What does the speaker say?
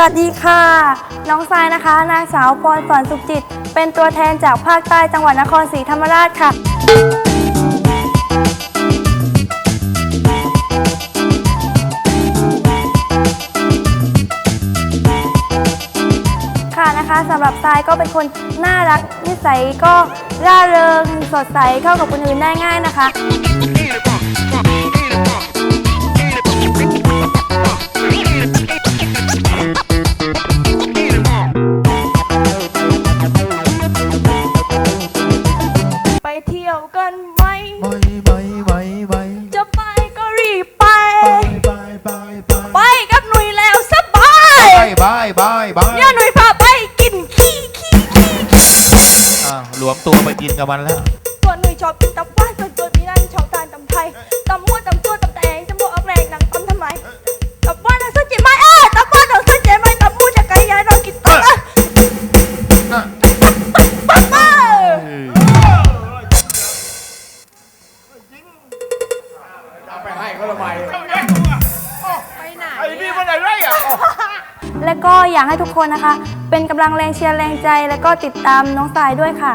วัสดีค่ะ น้องทรายนะคะ นางสาวพรสอนสุขจิต เป็นตัวแทนจากภาคใต้จังหวัดนครศรีธรรมราชค่ะ ค่ะนะคะสำหรับทรายก็เป็นคนน่ารักนิสัยก็ร่าเริงสดใสเข้ากับคนอื่นได้ง่ายนะคะ หลวมตัวไปกินกับมันแล้วส่วนหนุ่ยชอบกินตับหวานส่วนตัวพี่นั่นชอบทานตำไทยตำมั่วตำตัวตำแตงจะมั่วออกแรงหนังตำทำไมตับหวานน่ะซื้อจีไหมเออตับหวานน่ะซื้อจีไหมตับมั่วจะไกลยายเรากินตับอะอะเออไอ้นี่มันอะไรอะ และก็อยากให้ทุกคนนะคะ เป็นกำลังแรงเชียร์แรงใจ และก็ติดตามน้องสายด้วยค่ะ